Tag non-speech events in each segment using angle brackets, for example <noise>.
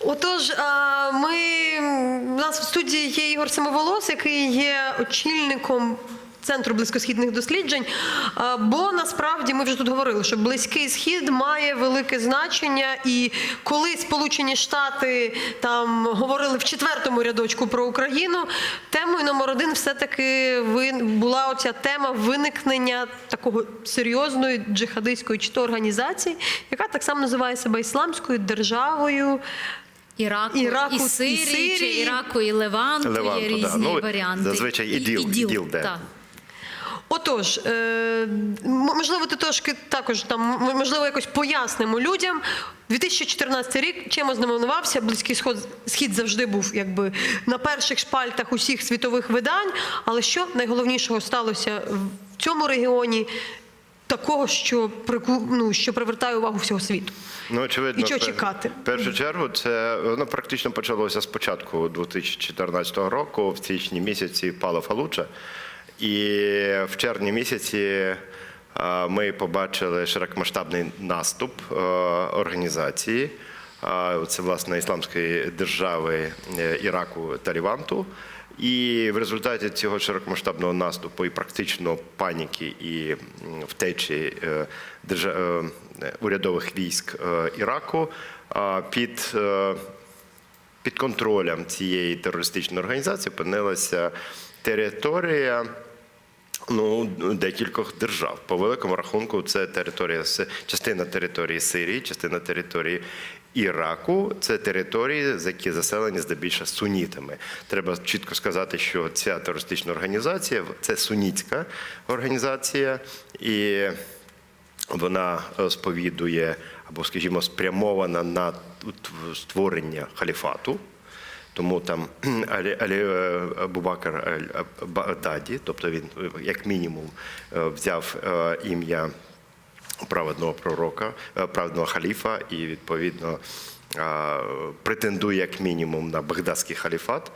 Отож, ми у нас в студії є Ігор Самоволос, який є очільником. Центру близькосхідних досліджень, бо насправді ми вже тут говорили, що близький схід має велике значення, і коли Сполучені Штати там говорили в четвертому рядочку про Україну, темою номер один все-таки ви- була оця тема виникнення такого серйозної джихадистської чи то організації, яка так само називає себе ісламською державою. Іраку, Іраку, і і Сирії, Сирії. чи Іраку, і Леванту, Леванту, є да. різні Ну, варіанти. зазвичай іділ, іділ, де. так. Отож, е, можливо, ти трошки також там можливо якось пояснимо людям. 2014 рік чим ознаменувався? Близький сход схід завжди був якби на перших шпальтах усіх світових видань. Але що найголовнішого сталося в цьому регіоні? Такого, що ну, що привертає увагу всього світу. Ну, очевидно, І чого чекати? В першу чергу, це воно практично почалося з початку 2014 року. В січні місяці впала Фалуча. І в червні місяці ми побачили широкомасштабний наступ організації. Це власне ісламської держави е, Іраку та Ліванту. І в результаті цього широкомасштабного наступу і практично паніки і втечі е, е, урядових військ е, Іраку під, під контролем цієї терористичної організації опинилася територія. Ну, декількох держав. По великому рахунку, це територія частина території Сирії, частина території Іраку. Це території, які заселені здебільшого сунітами. Треба чітко сказати, що ця терористична організація це сунітська організація, і вона сповідує або, скажімо, спрямована на створення халіфату. Тому там <clears throat> Алі, Алі е, Аль- Багдаді, тобто він як мінімум е, взяв е, ім'я праведного пророка, е, праведного халіфа і відповідно е, претендує як мінімум на багдадський халіфат.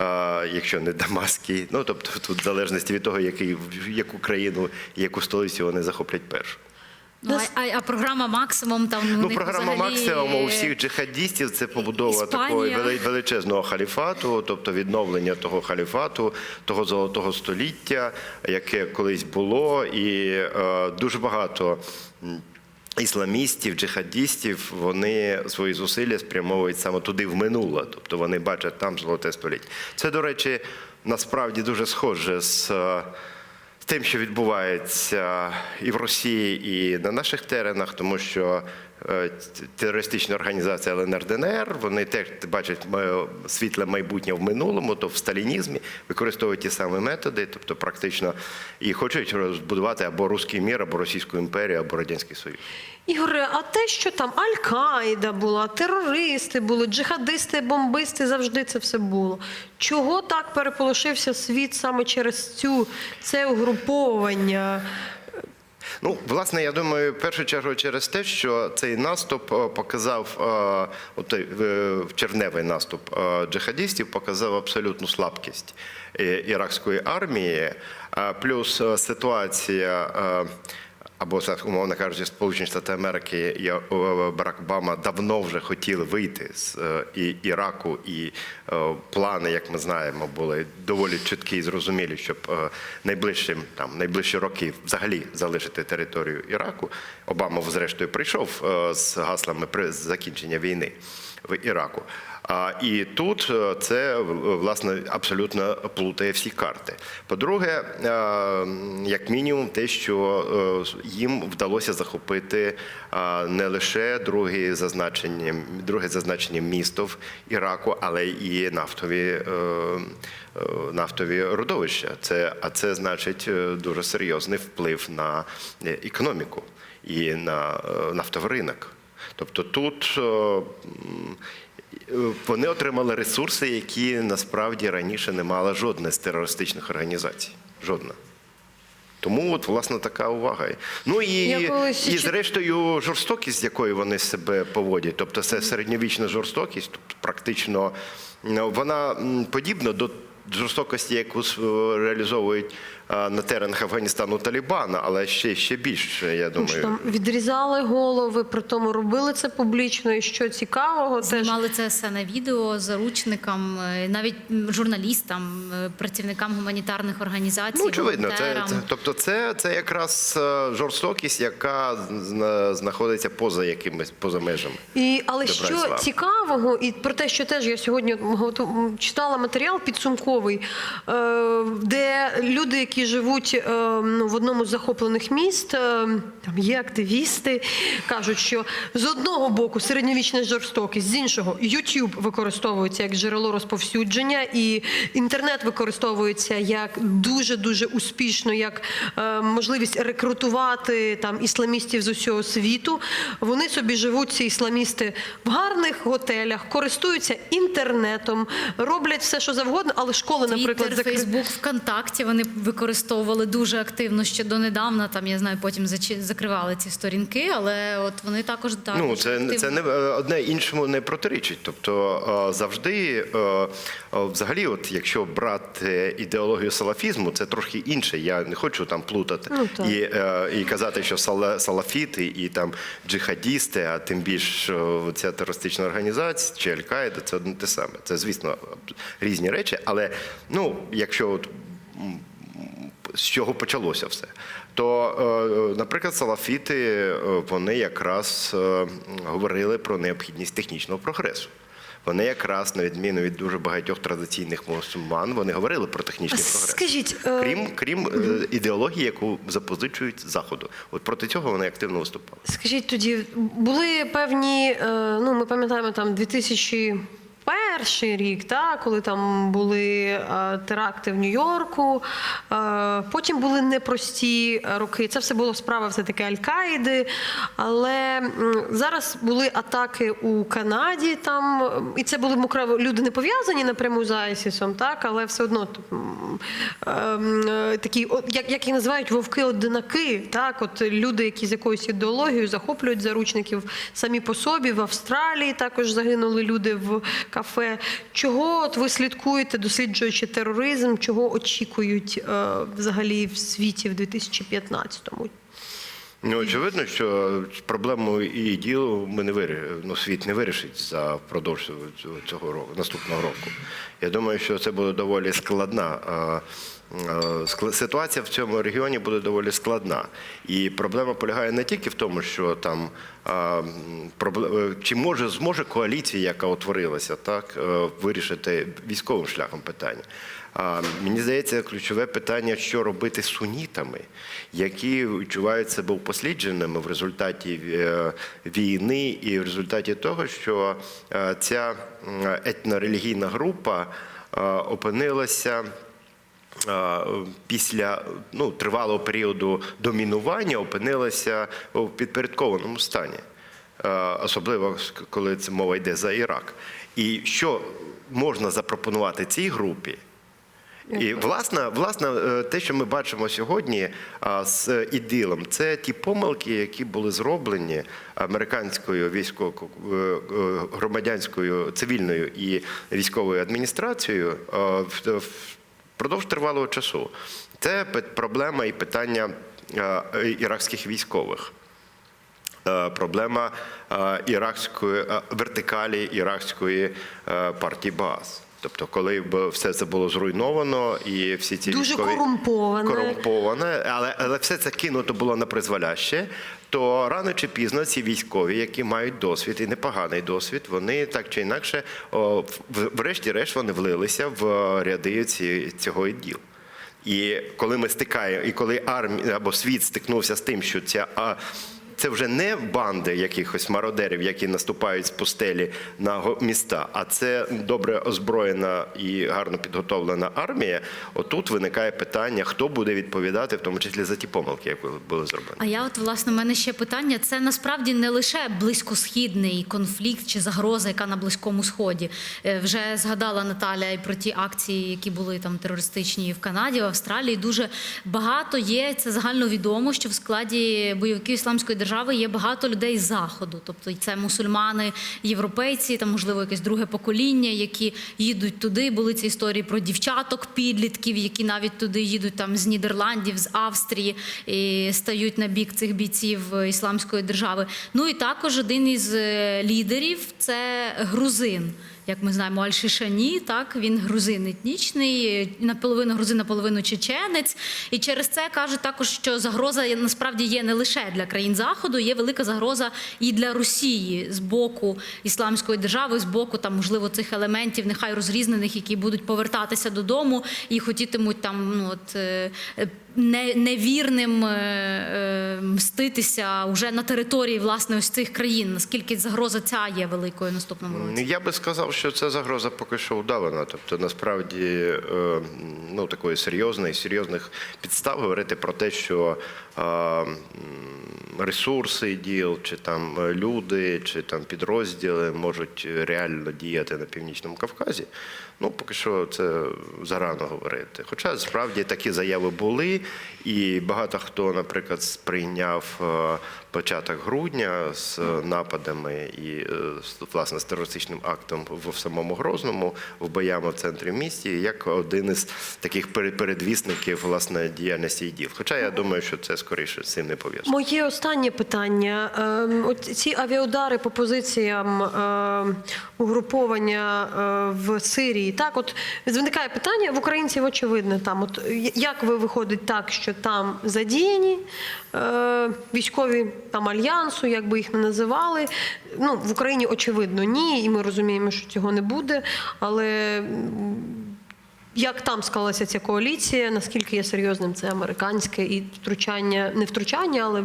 е, Якщо не Дамаський, ну тобто тут в залежності від того, який, яку країну, яку столицю вони захоплять першу. Ну, а, а, програма максимум там у Ну, них програма взагалі... максимум у всіх джихадістів це побудова Іспанія. такої величезного халіфату, тобто відновлення того халіфату, того золотого століття, яке колись було, і е, дуже багато. Ісламістів, джихадістів, вони свої зусилля спрямовують саме туди в минуле, тобто вони бачать там золоте століття. Це, до речі, насправді дуже схоже е, з тим, що відбувається і в Росії, і на наших теренах, тому що е, терористична організація ЛНР ДНР, вони теж бачать світле майбутнє в минулому, то в сталінізмі використовують ті самі методи, тобто практично і хочуть розбудувати або руський мір, або Російську імперію, або Радянський Союз. Ігоре, а те, що там Аль-Каїда була, терористи були, джихадисти, бомбисти, завжди це все було. Чого так переполошився світ саме через цю це угруповання? Ну, власне, я думаю, в першу чергу через те, що цей наступ е, показав, е, той, е, червневий наступ джихадистів показав абсолютну слабкість іракської армії, плюс ситуація. Або умовно кажучи, Сполучені Штати Америки і е, Барак Обама давно вже хотіли вийти з е, і Іраку, і е, плани, як ми знаємо, були доволі чіткі і зрозумілі, щоб найближчим там найближчі роки взагалі залишити територію Іраку. Обама, зрештою, прийшов з гаслами при закінчення війни в Іраку. І тут е, це власне абсолютно плутає всі карти. По-друге, е, як мінімум, те, що е, їм вдалося захопити не лише друге зазначення, друге зазначення місто в Іраку, але і нафтові. Нафтові родовища, це а це значить дуже серйозний вплив на економіку і на нафтовий ринок. Тобто тут вони отримали ресурси, які насправді раніше не мала жодна з терористичних організацій. Жодна. Тому от власне така увага. Ну і, колись і зрештою жорстокість, з якою вони себе поводять, тобто це середньовічна жорстокість, тобто практично вона подібна до жорстокості, яку реалізовують на теренах Афганістану Талібана, але ще, ще більше, я Тому що думаю. там відрізали голови, при тому робили це публічно. І що цікавого, теж Знімали це все на відео заручникам, е, навіть журналістам, е, працівникам гуманітарних організацій, Ну, очевидно, це, це, тобто це, це якраз е, жорстокість, яка знаходиться поза якимись поза межами. І але Добра що слава. цікавого, і про те, що теж я сьогодні читала матеріал підсумковий, е, де люди, які живуть е, ну, в одному з захоплених міст, е, там є активісти, кажуть, що з одного боку середньовічна жорстокість, з іншого YouTube використовується як джерело розповсюдження, і інтернет використовується як дуже дуже успішно, як е, можливість рекрутувати там ісламістів з усього світу. Вони собі живуть, ці ісламісти, в гарних готелях, користуються інтернетом, роблять все, що завгодно, але школи, наприклад, Твіттер, закриті. Фейсбук, ВКонтакті вони використовували дуже активно ще донедавна. Там я знаю, потім закривали ці сторінки, але от вони також так Ну, це, активно. це не е, одне іншому не протирічить. Тобто е, завжди, е, взагалі, от якщо брати ідеологію салафізму, це трошки інше. Я не хочу там плутати Ну, і, і казати, що салафіти і там джихадісти, а тим більш ця терористична організація чи Аль-Каїда, це одне те саме. Це, звісно, різні речі, але ну, якщо от з чого почалося все. То, е, наприклад, салафіти е, вони якраз е, говорили про необхідність технічного прогресу. Вони якраз, на відміну від дуже багатьох традиційних мусульман, вони говорили про технічний прогрес. Скажіть, е, крім, крім е, ідеології, яку запозичують заходу. От проти цього вони активно виступали. Скажіть тоді, були певні, е, ну ми пам'ятаємо там 2001 рік, та, коли там були е, теракти в Нью-Йорку, е, потім були непрості роки. Це все було справа все-таки Аль-Каїди. Але зараз були атаки у Канаді, там, і це були люди не пов'язані напряму з Айсісом, так, але все одно ем, е, такі, як, як їх називають вовки-одинаки, так, от люди, які з якоюсь ідеологією захоплюють заручників самі по собі. В Австралії також загинули люди в кафе. Чого от ви слідкуєте, досліджуючи тероризм, чого очікують е, взагалі в світі в 2015-му? Ну, очевидно, що проблему і діло ми не вирі... ну, світ не вирішить за впродовж цього- року, наступного року. Я думаю, що це буде доволі складна. скла- Ситуація в цьому регіоні буде доволі складна. І проблема полягає не тільки в тому, що там е, чи може зможе коаліція, яка утворилася, так е, вирішити військовим шляхом питання. Мені здається, ключове питання, що робити з сунітами, які відчувають себе упослідженими в результаті е, війни і в результаті того, що е, ця етнорелігійна група е, опинилася. Після ну, тривалого періоду домінування опинилася у підпорядкованому стані, особливо коли це мова йде за Ірак. І що можна запропонувати цій групі? І власне, власне, те, що ми бачимо сьогодні з ідилом, це ті помилки, які були зроблені американською військово е, е, громадянською цивільною і військовою адміністрацією в- впродовж тривалого часу. Це проблема і питання е, іракських військових. Е, Проблема е, іракської вертикалі іракської партії Баас. Тобто, коли б все це було зруйновано, і всі ці Дуже військові корумповане. корумповане, але, але все це кинуто було на призволяще, то рано чи пізно ці військові, які мають досвід і непоганий досвід, вони так чи інакше, о, врешті-решт, вони влилися в ряди ці, цього відділу. І коли ми стикаємо, і коли армія або світ стикнувся з тим, що ця а, це вже не банди якихось мародерів, які наступають з пустелі на міста, а це добре озброєна і гарно підготовлена армія. Отут виникає питання, хто буде відповідати, в тому числі за ті помилки, які були зроблені. А я от власне в мене ще питання. Це насправді не лише близькосхідний конфлікт чи загроза, яка на близькому сході. Е, Вже згадала Наталя і про ті акції, які були там терористичні в Канаді, в Австралії. Дуже багато є. Це загальновідомо, що в складі бойовиків ісламської держави держави є багато людей з заходу, тобто це мусульмани, європейці, там можливо якесь друге покоління, які їдуть туди. Були ці історії про дівчаток, підлітків, які навіть туди їдуть там з Нідерландів, з Австрії і стають на бік цих бійців ісламської держави. Ну і також один із е, лідерів це грузин. Як ми знаємо, Аль-Шишані, так він грузин етнічний, наполовину грузин, наполовину чеченець. І через це кажуть також, що загроза насправді є не лише для країн заходу, є велика загроза і для Росії з боку ісламської держави, з боку там, можливо, цих елементів, нехай розрізнених, які будуть повертатися додому і хотітимуть там ну от. Не- невірним е, е, мститися уже на території власне ось цих країн. Наскільки загроза ця є великою наступному році? Я би сказав, що ця загроза поки що удалена. Тобто, насправді, е, ну такої серйозної, серйозних підстав говорити про те, що е, ресурси діл, чи там люди, чи там підрозділи можуть реально діяти на північному Кавказі. Ну, поки що це зарано говорити. Хоча справді такі заяви були, і багато хто, наприклад, сприйняв е, початок грудня з нападами і е, власне з терористичним актом в самому Грозному, в боями в центрі місті, як один із таких пере- передвісників власне діяльності іділ. Хоча я думаю, що це скоріше з цим не пов'язано. Моє останнє питання. Ем, От ці авіаудари по позиціям ем, угруповання е, в Сирії. Так, от виникає питання в українців, очевидно, там. От як ви виходить так, що там задіяні е, військові там альянсу, як би їх не називали. Ну в Україні очевидно ні, і ми розуміємо, що цього не буде. Але як там склалася ця коаліція? Наскільки є серйозним це американське і втручання, не втручання, але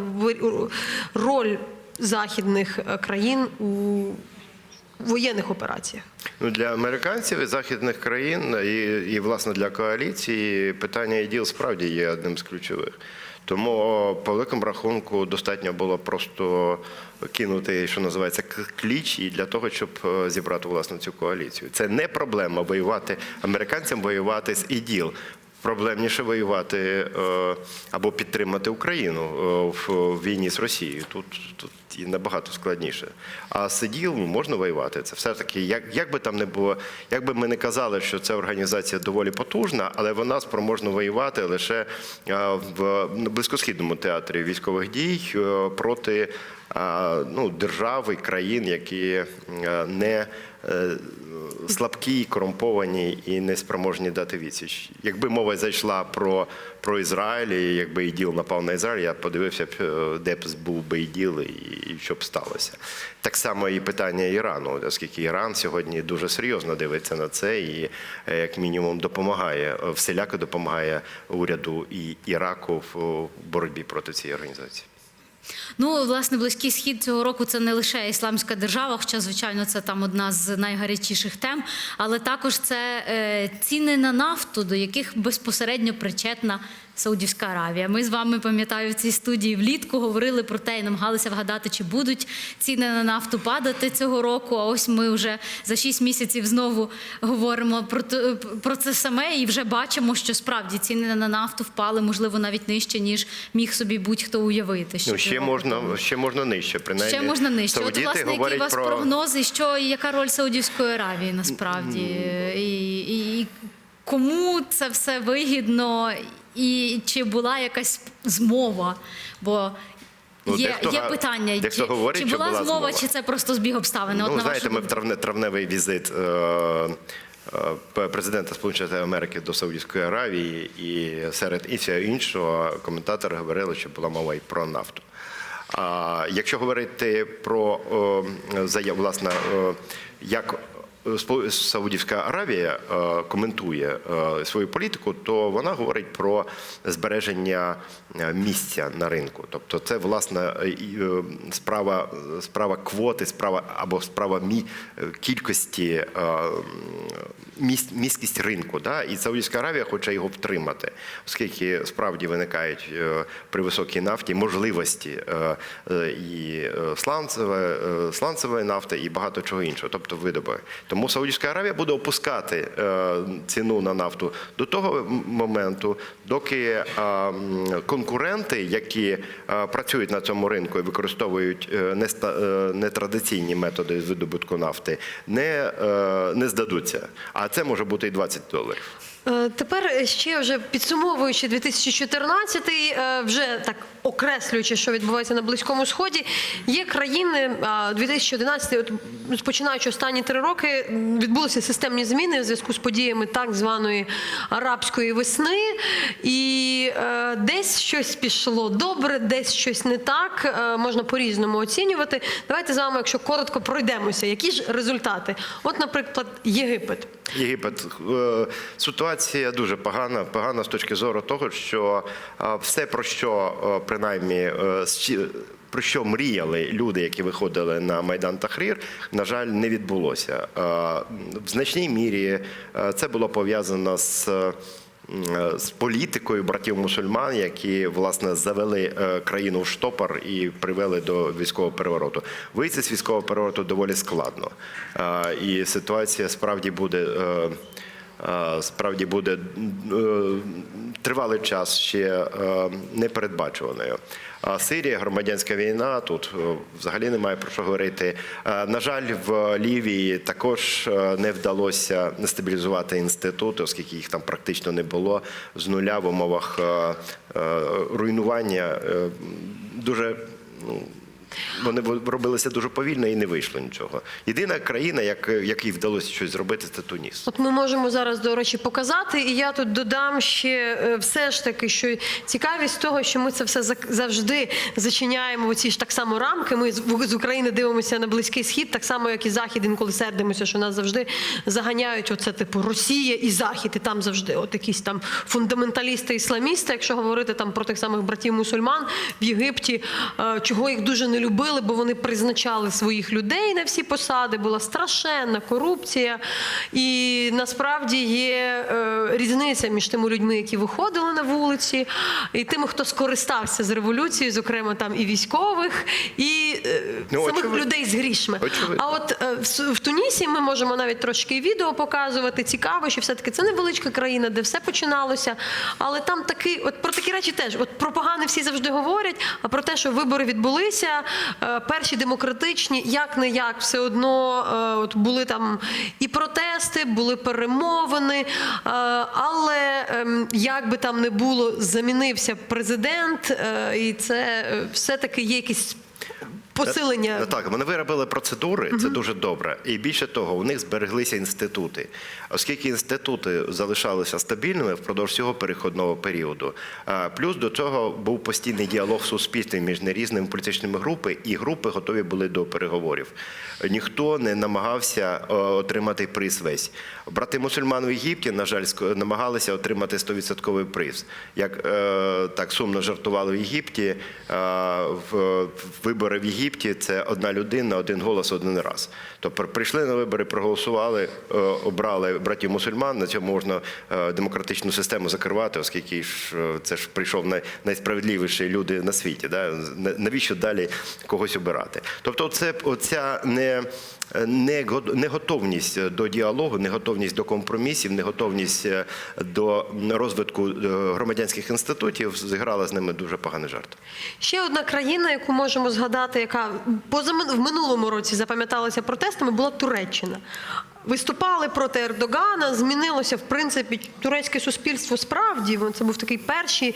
роль західних е, країн у воєнних операціях? Ну, для американців і західних країн, і, і власне для коаліції питання іділ справді є одним з ключових. Тому по великому рахунку достатньо було просто кинути, що називається, кліч, і для того, щоб е, зібрати власне цю коаліцію. Це не проблема воювати американцям, воювати з іділ. Проблемніше воювати е, або підтримати Україну е, в війні з Росією. Тут, тут і набагато складніше. А з іділ можна воювати. Це все таки, як, як би там не було, як би ми не казали, що ця організація доволі потужна, але вона спроможна воювати лише в близькосхідному театрі військових дій е, проти ну, держав країн, які е, не е, слабкі, корумповані і не спроможні дати відсіч. Якби мова зайшла про, про Ізраїль, і якби іділ напав на Ізраїль, я подивився б, де б був би іділ і, і що б сталося. Так само і питання Ірану, оскільки Іран сьогодні дуже серйозно дивиться на це і е, як мінімум допомагає е, всіляко допомагає уряду і Іраку в боротьбі проти цієї організації. Ну, власне, близький схід цього року це не лише ісламська держава, хоча, звичайно, це там одна з найгарячіших тем, але також це е, ціни на нафту, до яких безпосередньо причетна Саудівська Аравія. Ми з вами пам'ятаю в цій студії влітку говорили про те і намагалися вгадати, чи будуть ціни на нафту падати цього року. А ось ми вже за 6 місяців знову говоримо про, про це саме і вже бачимо, що справді ціни на нафту впали, можливо, навіть нижче, ніж міг собі будь-хто уявити. Ну, ще можна, тому. ще можна нижче. Принаймні, Ще можна нижче. От, власне, які у вас про прогнози, що яка роль Саудівської Аравії насправді? І, і, і кому це все вигідно? І чи була якась змова? Бо Ну, є, дехто є питання, дехто чи, говорить, чи була, була змова, змова. чи це просто збіг обставин? От, Ну, на знаєте, вашу ми в травне, травневий візит е, е, президента Сполучених Штатів Америки до Саудівської Аравії, і серед і всього іншого коментатори говорили, що була мова і про нафту. А якщо говорити про е, заяв, власне, е, як Саудівська Аравія е, коментує е, свою політику, то вона говорить про збереження е, місця на ринку. Тобто, це власне е, е, справа, справа квоти, справа або справа мі, е, кількості е, міст, місткість ринку. Да? І Саудівська Аравія хоче його втримати, оскільки справді виникають е, при високій нафті можливості е, е, і е, сланцеве, е, сланцевої нафти, і багато чого іншого, тобто видобу. Тому Саудівська Аравія буде опускати е, ціну на нафту до того моменту, доки е, м, конкуренти, які е, працюють на цьому ринку і використовують е, е, нетрадиційні методи видобутку нафти, не, не здадуться. А це може бути і 20 доларів. Е, Тепер ще вже підсумовуючи 2014, е, вже так окреслюючи, що відбувається на Близькому Сході, є країни а, 2011, от починаючи останні три роки, відбулися системні зміни в зв'язку з подіями так званої арабської весни, і е, десь щось пішло добре, десь щось не так. Можна по-різному оцінювати. Давайте з вами, якщо коротко пройдемося, які ж результати? От, наприклад, Єгипет. Єгипет е, ситуація дуже погана. Погана з точки зору того, що е, все про що е, принаймні про що мріяли люди, які виходили на майдан Тахрір, на жаль, не відбулося. В значній мірі це було пов'язано з. Е, З політикою братів мусульман, які власне завели е, країну в штопор і привели до військового перевороту. Вийти з військового перевороту доволі складно, Е, і ситуація справді буде. Справді буде тривалий час ще непередбачуваною. Сирія, громадянська війна, тут е, взагалі немає про що говорити. Е, На жаль, в Лівії також е, не вдалося стабілізувати інститути, оскільки їх там практично не було з нуля в умовах руйнування. Дуже ну, вони робилися дуже повільно і не вийшло нічого. Єдина країна, як, якій вдалося щось зробити, це Туніс. От ми можемо зараз, до речі, показати, і я тут додам ще е, все ж таки, що цікавість того, що ми це все завжди зачиняємо в ці ж так само рамки. Ми з з України дивимося на близький схід, так само як і захід. Інколи сердимося, що нас завжди заганяють. Оце типу Росія і Захід, і там завжди от якісь там фундаменталісти, ісламісти. Якщо говорити там про тих самих братів мусульман в Єгипті, е, чого їх дуже не любили, бо вони призначали своїх людей на всі посади. Була страшенна корупція. І насправді є е, різниця між тими людьми, які виходили на вулиці, і тими, хто скористався з революцією, зокрема там і військових, і е, Ну, самих очевидно. людей з грішми. Очевидно. А от е, в, в Тунісі ми можемо навіть трошки відео показувати. Цікаво, що все-таки це невеличка країна, де все починалося. Але там таки, от про такі речі теж от про погане всі завжди говорять. А про те, що вибори відбулися, перші демократичні, як не як, все одно е, от були там і протести, були перемовини. е, Але ем, як би там не було, замінився президент, е, і це е, все-таки є якісь. Посилення Е, Так, вони виробили процедури, це дуже добре. І більше того, у них збереглися інститути. Оскільки інститути залишалися стабільними впродовж цього переходного періоду. Плюс до цього був постійний діалог з суспільством між різними політичними групами, і групи готові були до переговорів. Ніхто не намагався е, отримати приз весь. Брати мусульман в Єгипті, на жаль, намагалися отримати 100% приз. Як е, так сумно жартували в Єгипті, в, в вибори в Єгипті це одна людина, один голос, один раз. Тобто прийшли на вибори, проголосували, е, обрали братів мусульман. На цьому можна е, демократичну систему закривати, оскільки ж е, це ж прийшов найсправедливіші люди на світі. Навіщо далі когось обирати? Тобто, це оця не неготовність до діалогу, неготовність до компромісів, неготовність е, до розвитку е, громадянських інститутів зіграла з ними дуже поганий жарт. Ще одна країна, яку можемо згадати, яка поза в минулому році запам'яталася протестами, була Туреччина. Виступали проти Ердогана, змінилося в принципі турецьке суспільство справді. Це був такий перші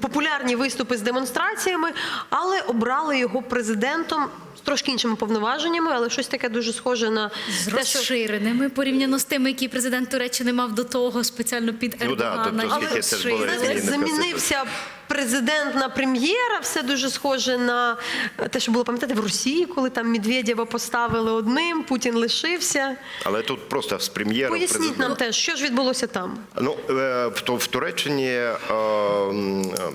популярні виступи з демонстраціями, але обрали його президентом з трошки іншими повноваженнями, але щось таке дуже схоже на З те, що розширеними порівняно з тими, які президент Туреччини мав до того спеціально під Ну да, Ердогана. тобто, оскільки це ж замінився президент на прем'єра. Все дуже схоже на те, що було пам'ятаєте, в Росії, коли там Медведєва поставили одним, Путін лишився. Але тут просто з прем'єром Поясніть президент- нам теж, що ж відбулося там. Ну, е, в, в Туреччині е, е,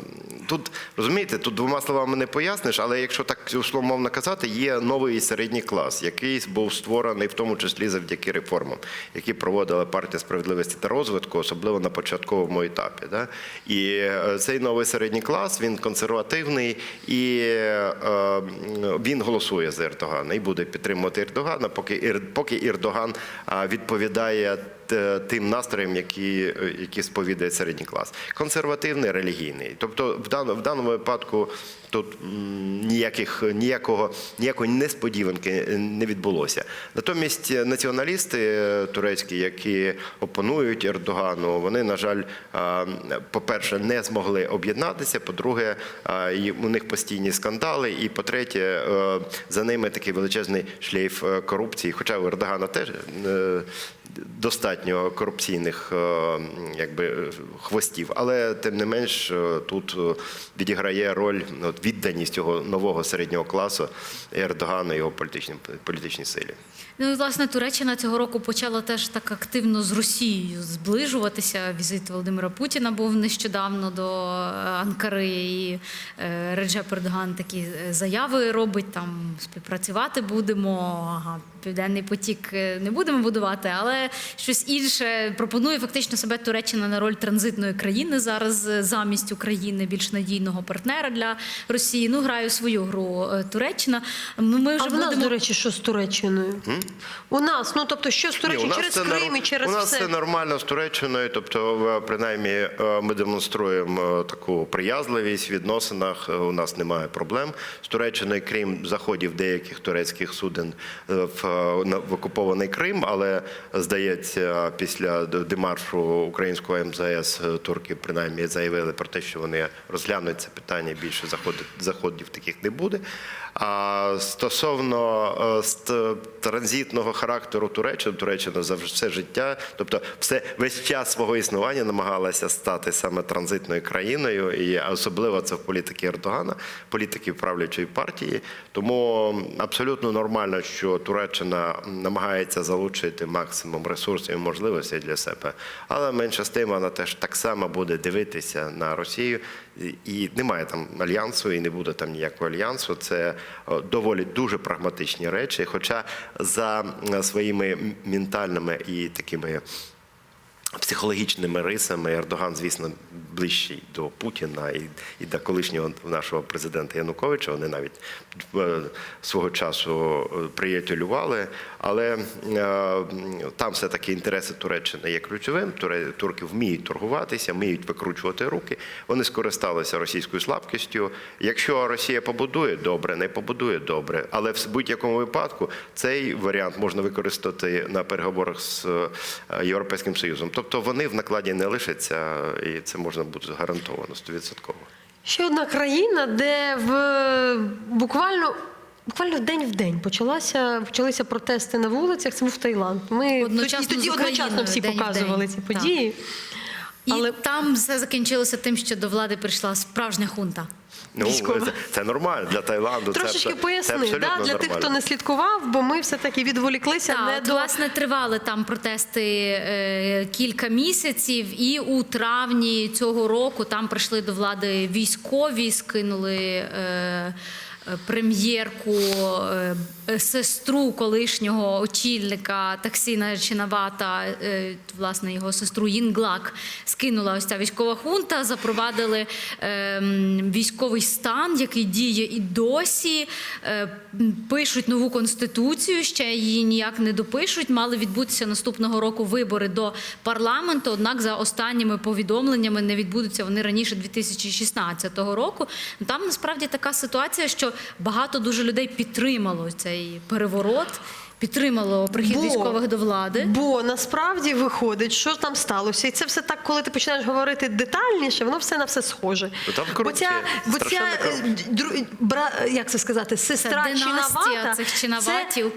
тут розумієте, тут двома словами не поясниш, але якщо так условно казати, є новий середній клас, який був створений в тому числі завдяки реформам, які проводила партія справедливості та розвитку, особливо на початковому етапі. Да? І е, цей новий середній клас він консервативний і е, він голосує за Ердогана і буде підтримувати Ердогана, поки поки Ердоган відповідає тим настроям, які, е, які сповідає середній клас. Консервативний, релігійний. Тобто, в даному, в даному випадку тут ніяких, ніякого, ніякої несподіванки не відбулося. Натомість е, націоналісти е, турецькі, які опонують Ердогану, вони, на жаль, по-перше, не змогли об'єднатися. По-друге, у них постійні скандали. І по-третє, е, за ними такий величезний шлейф е, корупції. Хоча у Ердогана теж е, достатньо корупційних е, якби, хвостів, але тим не менш е, тут е, відіграє роль відданість цього нового середнього класу Ердогану і його політичній, політичній силі. Ну і власне Туреччина цього року почала теж так активно з Росією зближуватися. Візит Володимира Путіна був нещодавно до е, Анкари, і е, Реджеп Ердоган такі е, заяви робить. Там співпрацювати будемо. Ага, південний потік не будемо будувати, але щось інше пропонує фактично себе Туреччина на роль транзитної країни зараз замість України, більш надійного партнера для Росії. Ну грає свою гру Туреччина. Ми, ми вже А в нас, будемо до речі, що з Туреччиною? У нас, ну тобто, що з Туреччиною? Через це Крим і через у нас все. все нормально з Туреччиною. Тобто, принаймні, е, ми демонструємо е, таку приязливість в відносинах. е, У нас немає проблем з Туреччиною, крім заходів деяких турецьких суден в, в окупований Крим. Але здається, після демаршу українського МЗС турки принаймні заявили про те, що вони розглянуть це питання. Більше заходів, заходів таких не буде. А стосовно е, транзитного характеру Туреччини, Туреччина за все життя, тобто все весь час свого існування намагалася стати саме транзитною країною, і особливо це в політики Ердогана, політики правлячої партії. Тому абсолютно нормально, що Туреччина намагається залучити максимум ресурсів і можливостей для себе, але менше з тим вона теж так само буде дивитися на Росію. І- немає там альянсу, і не буде там ніякого альянсу. Це доволі дуже прагматичні речі. Хоча за е, своїми ментальними і такими психологічними рисами Ердоган, звісно, ближчий до Путіна і, і до колишнього нашого президента Януковича. Вони навіть е, свого часу е, приятелювали. Але е, там все-таки інтереси Туреччини є ключовим. Турки вміють торгуватися, вміють викручувати руки. Вони скористалися російською слабкістю. Якщо Росія побудує добре, не побудує добре. Але в будь-якому випадку цей варіант можна використати на переговорах з Європейським Союзом. Тобто вони в накладі не лишаться, і це можна буде гарантовано 100%. Ще одна країна, де в буквально. Буквально день в день почалася почалися протести на вулицях. Це був Таїланд. Ми Одночасно тоді, тоді одночасно всі день показували день. ці Так. І Але- там все закінчилося тим, що до влади прийшла справжня хунта. Ну, це, це нормально для Таїланду. Трошечки це, це поясни абсолютно да, для тих, хто не слідкував, бо ми все таки відволіклися Так, не от, до власне тривали там протести е, кілька місяців, і у травні цього року там прийшли до влади військові, скинули. Е, Прем'єрку, е, е, сестру колишнього очільника Таксіна Чинавата, е, власне його сестру Інглак, скинула ось ця військова хунта, запровадили е, військовий стан, який діє і досі. Е, Пишуть нову конституцію, ще її ніяк не допишуть. Мали відбутися наступного року вибори до парламенту. Однак, за останніми повідомленнями, не відбудуться вони раніше 2016 року. Там насправді така ситуація, що багато дуже людей підтримало цей переворот, підтримало прихід Бо- військових до влади. Бо насправді виходить, що там сталося, і це все так, коли ти починаєш говорити детальніше, воно все на все схоже. Там бо ця, бо ця е, дру- бра, як це сказати, сестра Чинавата, цих це Чинаватів.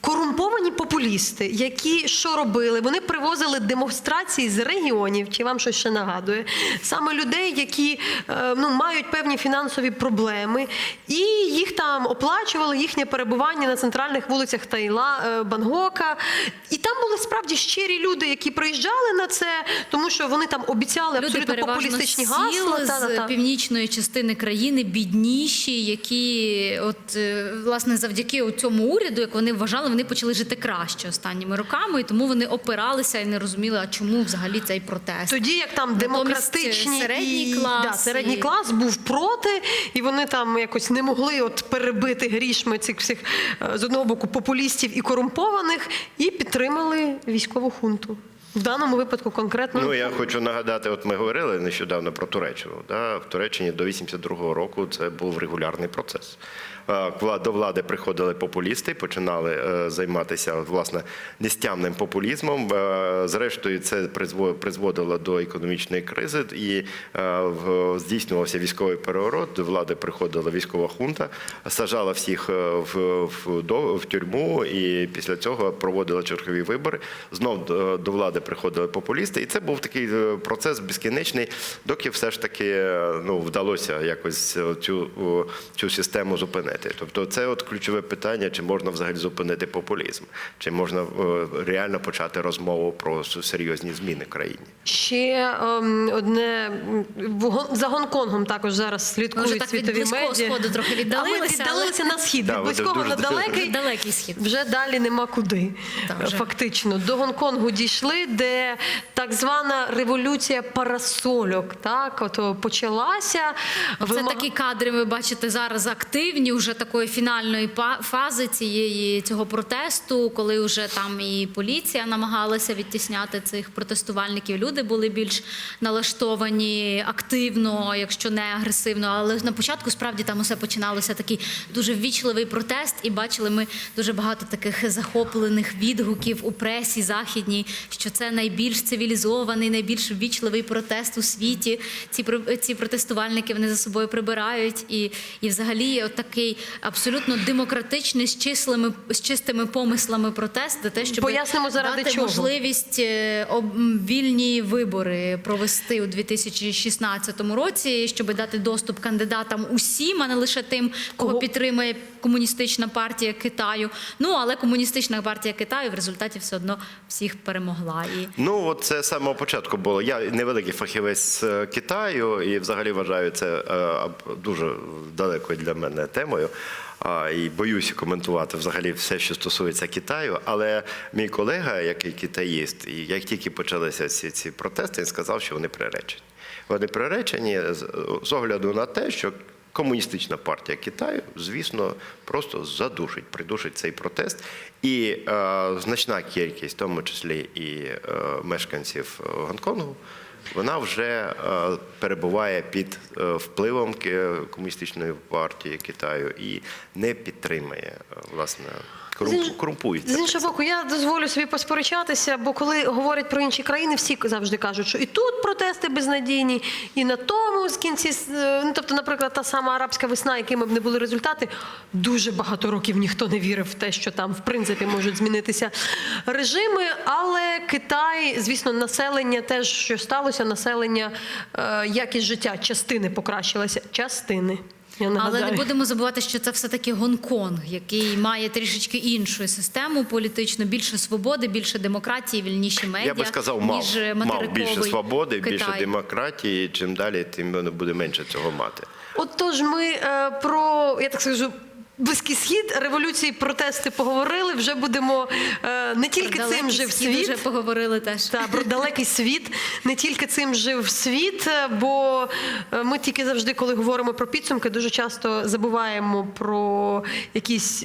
Корумповані популісти, які що робили? Вони привозили демонстрації з регіонів, чи вам щось ще нагадує, саме людей, які е, ну, мають певні фінансові проблеми, і їх там оплачували їхнє перебування на центральних вулицях Тайла, е, Бангока. І там були справді щирі люди, які приїжджали на це, тому що вони там обіцяли Люди абсолютно популістичні гасла. сіл, Та-та-та. північної частини країни, бідніші, які от е, власне завдяки цьому уряду, як вони вважали, вони почали жити краще останніми роками, і тому вони опиралися і не розуміли, а чому взагалі цей протест. Тоді як там демократичні середній і, клас да, середній і- клас був проти, і вони там якось не могли от перебити грішми цих всіх е, з одного боку популістів і корумпованих, і підтримали військову хунту. В даному випадку конкретно Ну я хочу нагадати, от ми говорили нещодавно про Туреччину. Да? В Туреччині до 82-го року це був регулярний процес. Е, До влади приходили популісти, починали е, займатися власне нестямним популізмом. Е, Зрештою, це призво- призводило до економічної кризи і здійснювався військовий переворот. До влади приходила військова хунта, сажала всіх в, в, до- в тюрму, і після цього проводила чергові вибори. Знов до, влади приходили популісти, і це був такий процес безкінечний, доки все ж таки ну, вдалося якось цю, цю систему зупинити. Тобто, це от ключове питання, чи можна взагалі зупинити популізм, чи можна е, реально почати розмову про серйозні зміни в країні. ще ем, одне за Гонконгом також зараз слідкують Може, так від світові близького медіа. сходу трохи А ми віддалилися, віддалилися на схід. Да, від близького на далекий. Далекий схід. Вже далі нема куди. Та вже. Фактично. До Гонконгу дійшли, де так звана революція парасольок. Так, ото почалася. Це Вимаг- такі кадри, ви бачите зараз активні вже такої фінальної фази цієї цього протесту, коли вже там і поліція намагалася відтісняти цих протестувальників. Люди були більш налаштовані активно, якщо не агресивно. Але на початку справді там усе починалося такий дуже ввічливий протест, і бачили ми дуже багато таких захоплених відгуків у пресі західній, що це найбільш цивілізований, найбільш ввічливий протест у світі. Ці ці протестувальники вони за собою прибирають, і, і взагалі от такий абсолютно демократичний з числими з чистими помислами протест, те, щоб Пояснимо, заради дати чого. можливість е, об- вільні вибори провести у 2016 році, щоб дати доступ кандидатам усім, а не лише тим, кого Кого- підтримує комуністична партія Китаю. Ну але комуністична партія Китаю в результаті все одно всіх перемогла. І Ну, от це з самого початку було. Я невеликий фахівець з е, Китаю і взагалі вважаю це е, дуже далекою для мене темою. А, і боюся коментувати взагалі все, що стосується Китаю. Але мій колега, який китаїст, і як тільки почалися ці, ці протести, він сказав, що вони приречені. Вони приречені з, огляду на те, що Комуністична партія Китаю, звісно, просто задушить, придушить цей протест. І е, значна кількість, в тому числі і е, мешканців Гонконгу, вона вже е, перебуває під е, впливом комуністичної партії Китаю і не підтримує е, власне корумпується. З іншого боку, я дозволю собі посперечатися, бо коли говорять про інші країни, всі завжди кажуть, що і тут протести безнадійні, і на тому з кінці, е, ну тобто, наприклад, та сама арабська весна, якими б не були результати, дуже багато років ніхто не вірив в те, що там в принципі можуть змінитися режими. Але Китай, звісно, населення теж що сталося, населення, е, якість життя частини покращилася. Частини. Я не Але не будемо забувати, що це все-таки Гонконг, який має трішечки іншу систему політичну, більше свободи, більше демократії, вільніші медіа. Я би сказав, мав, ніж мав більше свободи, більше демократії. Чим далі, тим воно буде менше цього мати. Отож, ми е, про я так скажу. Близький схід, революції, протести поговорили. Вже будемо е, не тільки Про цим жив схід світ, Вже поговорили теж. та про далекий світ. Не тільки цим жив світ, е, бо е, ми тільки завжди, коли говоримо про підсумки, дуже часто забуваємо про якісь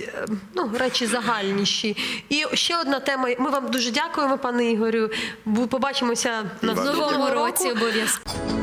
ну, речі загальніші. І ще одна тема. Ми вам дуже дякуємо, пане Ігорю. Побачимося на новому році обов'язково.